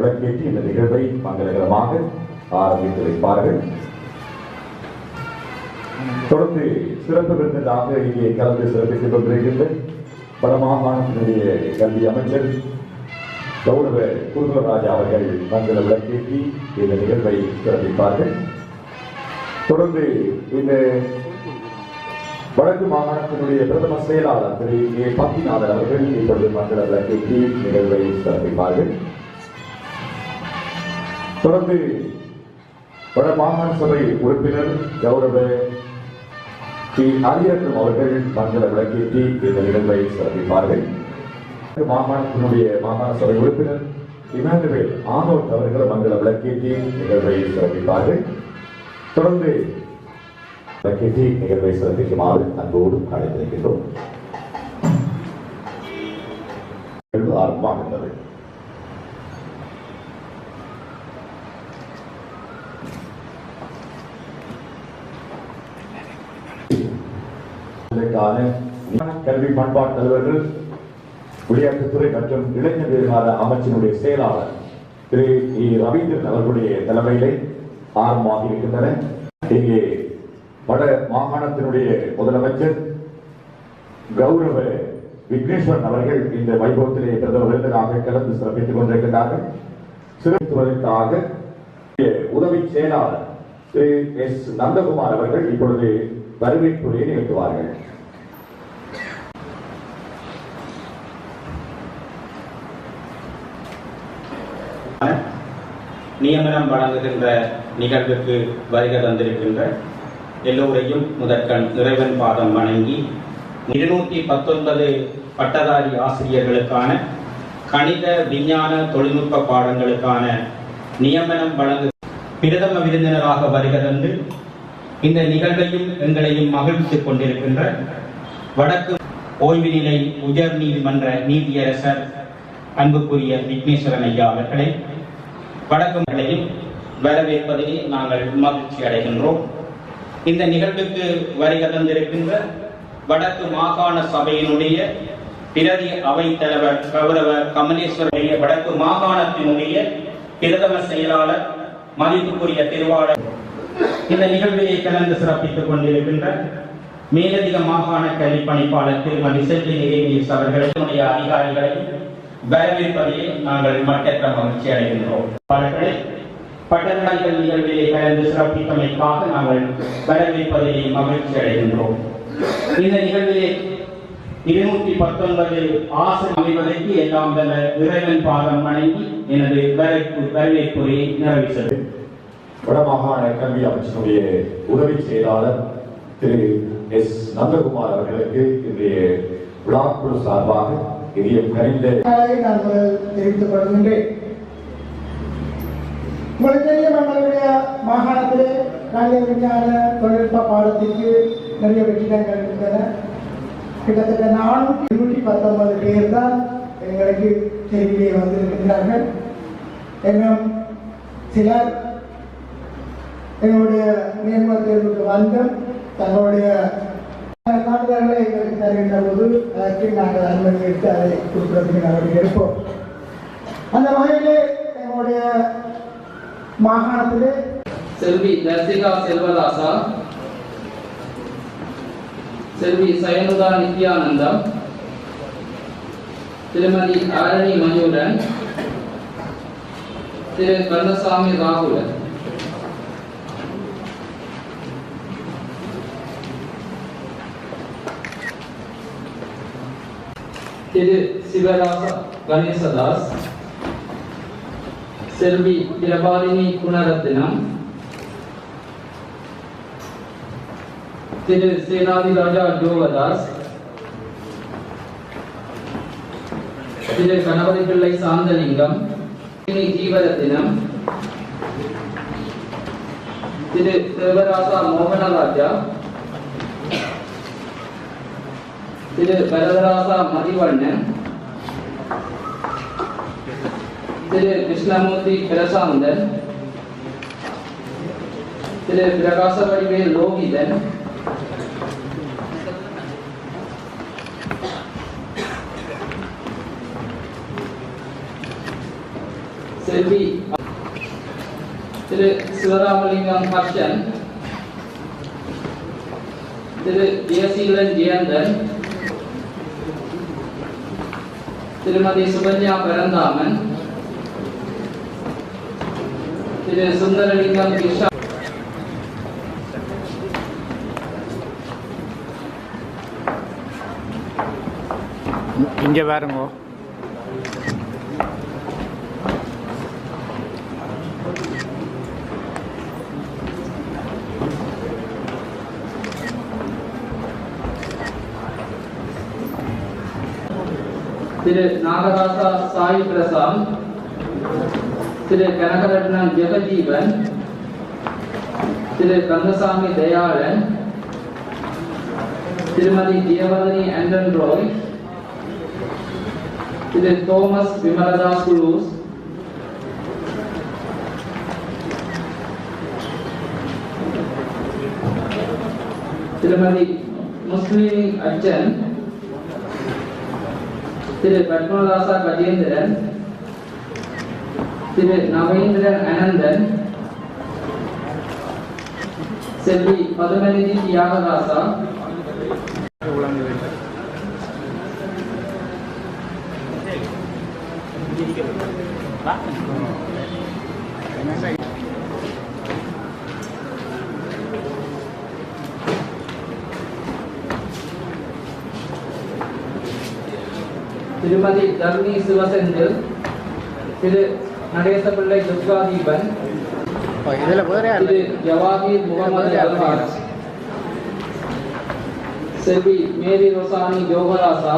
விளக்கேற்றி இந்த நிகழ்வை மங்களகரமாக ஆரம்பித்து வைப்பார்கள். தொடர்ந்து சிறப்பு விருந்தினராக இங்கே கலந்து சிறப்பித்துக் கொண்டிருக்கின்ற வடமாகாணத்தினுடைய கல்வி அமைச்சர் கௌரவ குருகுலராஜா அவர்கள் மங்கள விளக்கேற்றி இந்த நிகழ்வை சிறப்பிப்பார்கள். தொடர்ந்து இந்த வடக்கு மாகாணத்தினுடைய பிரதம செயலாளர் திரு ஏ பத்திநாதன் அவர்கள் இப்பொழுது மங்கள விளக்கேற்றி நிகழ்வை சிறப்பிப்பார்கள். தொடர்ந்து வட மாகாண சபை உறுப்பினர் கௌரவ ஸ்ரீ அரியரட்னம் அவர்கள் மங்கள விளக்கேற்றி இந்த நிகழ்வை சிறப்பிப்பார்கள். மாகாணத்தினுடைய மாகாண சபை உறுப்பினர் இமானுவேல் ஆனோட் அவர்கள் மங்கள விளக்கேற்றி நிகழ்வை சிறப்பிப்பார்கள். தொடர்ந்து விளக்கேற்றி நிகழ்வை சிறப்பிக்குமாறு அன்போடு அழைத்திருக்கின்றோம். ஆரம்பமாகின்றது. இதற்கான கல்வி பண்பாட்டு தலைவர்கள் விளையாட்டுத்துறை மற்றும் இளைஞர் விவகார அமைச்சினுடைய செயலாளர் திரு இ. ரவீந்திரன் அவர்களுடைய தலைமையிலே ஆரம்பமாக இருக்கின்றன. இங்கே வட மாகாணத்தினுடைய முதலமைச்சர் கௌரவ விக்னேஸ்வரன் அவர்கள் இந்த வைபவத்திலே பிரதம விருந்தராக கலந்து சிறப்பித்துக் கொண்டிருக்கிறார்கள் சிறப்பித்துவதற்காக உதவி செயலாளர் திரு எஸ். நந்தகுமார் அவர்கள் இப்பொழுது வரவேற்புரையை நிகழ்த்துவார்கள். நியமனம் வழங்குகின்ற நிகழ்வுக்கு வருக தந்திருக்கின்ற எல்லோரையும் முதற்கண் இறைவன் பாதம் வணங்கி இருநூற்றி பத்தொன்பது பட்டதாரி ஆசிரியர்களுக்கான கணித விஞ்ஞான தொழில்நுட்ப பாடங்களுக்கான நியமனம் வழங்கு பிரதம விருந்தினராக வருக தந்து இந்த நிகழ்வையும் எங்களையும் மகிழ்வித்துக் கொண்டிருக்கின்ற வடக்கு ஓய்வு நிலை உயர் நீதிமன்ற நீதியரசர் அன்புக்குரிய விக்னேஸ்வரன் ஐயா அவர்களை வடக்கு மலையில் வரவேற்பதிலே நாங்கள் மகிழ்ச்சி அடைகின்றோம். இந்த நிகழ்வுக்கு வரி தந்திருக்கின்ற வடக்கு மாகாண சபையினுடைய பிரதி அவை தலைவர் கௌரவ கமலேஸ்வரனுடைய வடக்கு மாகாணத்தினுடைய பிரதம செயலாளர் மதிப்புக்குரிய திருவாளர். இந்த நிகழ்விலே கலந்து சிறப்பித்துக் கொண்டிருக்கின்ற மேலதிக மாகாண கல்வி பணிப்பாளர் திருமதி செல்வி நிவேதியஸ் அவர்களுடைய அதிகாரிகளை வரவேற்பதிலே நாங்கள் மட்டற்ற மகிழ்ச்சி அடைகின்றோம். அவர்களை பட்டதாரிகள் நிகழ்விலே கலந்து சிறப்பித்தமைக்காக நாங்கள் வரவேற்பதிலே மகிழ்ச்சி அடைகின்றோம். இந்த நிகழ்விலே இருநூற்றி பத்தொன்பது ஆசை அமைவதற்கு எல்லாம் வல்ல இறைவன் பாதம் வணங்கி எனது வரவேற்பு வரவேற்புரையை நிறைவு வடமாகாண கல்வி அமைச்சருடைய உதவி செயலாளர் திரு எஸ். நந்தகுமார் அவர்களுக்கு இன்றைய விழாக்குழு சார்பாக இதயம் கனிந்த அதை நான் தெரிவித்துக் கொள்கின்றேன். உங்களுக்கு தெரியும் நம்மளுடைய மாகாணத்திலே கணித விஞ்ஞான தொழில்நுட்ப பாடத்திற்கு நிறைய வெற்றிடங்கள் இருந்தன கிட்டத்தட்ட நானூற்றி இருநூற்றி பத்தொன்பது பேர் தான் எங்களுக்கு தெரிவிலே வந்திருக்கிறார்கள் இன்னும் சிலர் எங்களுடைய நேர்முக தேர்வுக்கு வந்தும் தங்களுடைய சான்றிதழ்களை எங்களுக்கு தருகின்ற போது அதற்கு நாங்கள் அனுமதி எடுத்து அதை கொடுப்பதற்கு நடவடிக்கை எடுப்போம் அந்த வகையிலே எங்களுடைய மாகாணத்திலே செல்வி தர்சிகா செல்வதாசா செல்வி சயனுதா நித்யானந்தம் திருமதி ஆரணி மயூரன் திரு கந்தசாமி ராகுலன் திரு சிவராச கணேசதாஸ் செல்வி பிரபாலினி குணரத்தினம் திரு சேனாதிராஜா ஜோகதாஸ் திரு கணபதி பிள்ளை சாந்தலிங்கம் திரு ஜீவரத்தினம் திரு தேவராசா மோகனராஜா இது வரதராசா மதிவண்ணன் திரு கிருஷ்ணமூர்த்தி பிரசாந்தன் திரு பிரகாசவடிவேல் லோகிதன் செல்வி திரு சிவராமலிங்கம் ஹர்ஷன் திரு ஜெயசீலன் ஜெயந்தன் திருமதி சுகன்யா பரந்தாமன் திரு சுந்தரலிங்கம் கிருஷ்ணா இங்கே பாருங்கோ திரு நாகராசா சாய் பிரசாந்த் திரு Kanagaratnam Jagjivan Thiru Kandasamy Dayalan Thirumathi Jayavardhani Anton Roy Thiru Thomas Vimaladas Cruz Thirumathi முஸ்லிம் அச்சன் திரு பத்மதாசா கஜேந்திரன் திரு நவேந்திரன் அனந்தன் செல்வி பதுமநிதி தியாகராசா. திருமதி தர்ணி சிவசெந்தில் திரு நடேசபிள்ளை துர்காதீபன் திரு ஜவாஹீர் முகமது அல்வாஸ் செல்வி மேரி ரொசானி ஜோகராசா